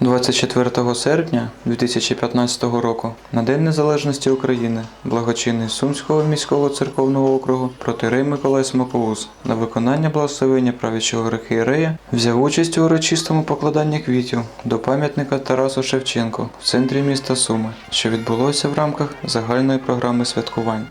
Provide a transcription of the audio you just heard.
24 серпня 2015 року на День Незалежності України благочинний Сумського міського церковного округу протирей Миколай Смоковус на виконання благословення правячого архієрея взяв участь у урочистому покладанні квітів до пам'ятника Тарасу Шевченку в центрі міста Суми, що відбулося в рамках загальної програми святкувань.